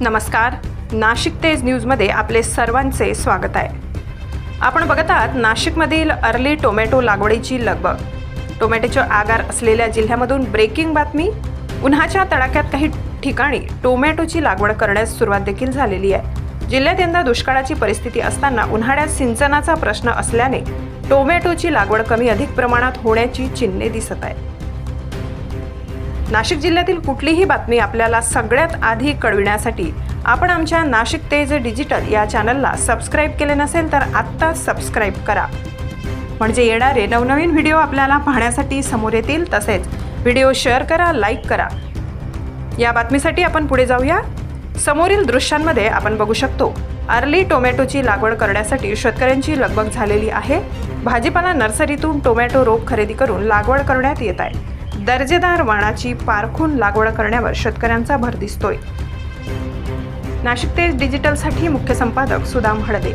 नमस्कार. नाशिक तेज न्यूजमध्ये आपले सर्वांचे स्वागत आहे. आपण बघत आहात नाशिकमधील अर्ली टोमॅटो लागवडीची लगबग. टोमॅटोचे आगार असलेल्या जिल्ह्यामधून ब्रेकिंग बातमी. उन्हाच्या तडाख्यात काही ठिकाणी टोमॅटोची लागवड करण्यास सुरुवात देखील झालेली आहे. जिल्ह्यात यंदा दुष्काळाची परिस्थिती असताना उन्हाळ्यात सिंचनाचा प्रश्न असल्याने टोमॅटोची लागवड कमी अधिक प्रमाणात होण्याची चिन्हे दिसत आहेत. नाशिक जिल्ह्यातील कुठलीही बातमी आपल्याला सगळ्यात आधी कळविण्यासाठी आपण आमच्या नाशिक तेज डिजिटल या चॅनलला सबस्क्राईब केले नसेल तर आत्ता सबस्क्राईब करा. म्हणजे येणारे नवनवीन व्हिडिओ आपल्याला पाहण्यासाठी समोर येतील तसेच व्हिडिओ शेअर करा लाईक करा. या बातमीसाठी आपण पुढे जाऊया. समोरील दृश्यांमध्ये आपण बघू शकतो अर्ली टोमॅटोची लागवड करण्यासाठी शेतकऱ्यांची लगबग झालेली आहे. भाजीपाला नर्सरीतून टोमॅटो रोप खरेदी करून लागवड करण्यात येत आहे. दर्जेदार वाणाची पारखून लागवड करण्यावर शेतकऱ्यांचा भर दिसतोय. नाशिक तेज डिजिटलसाठी मुख्य संपादक सुदाम हळदे.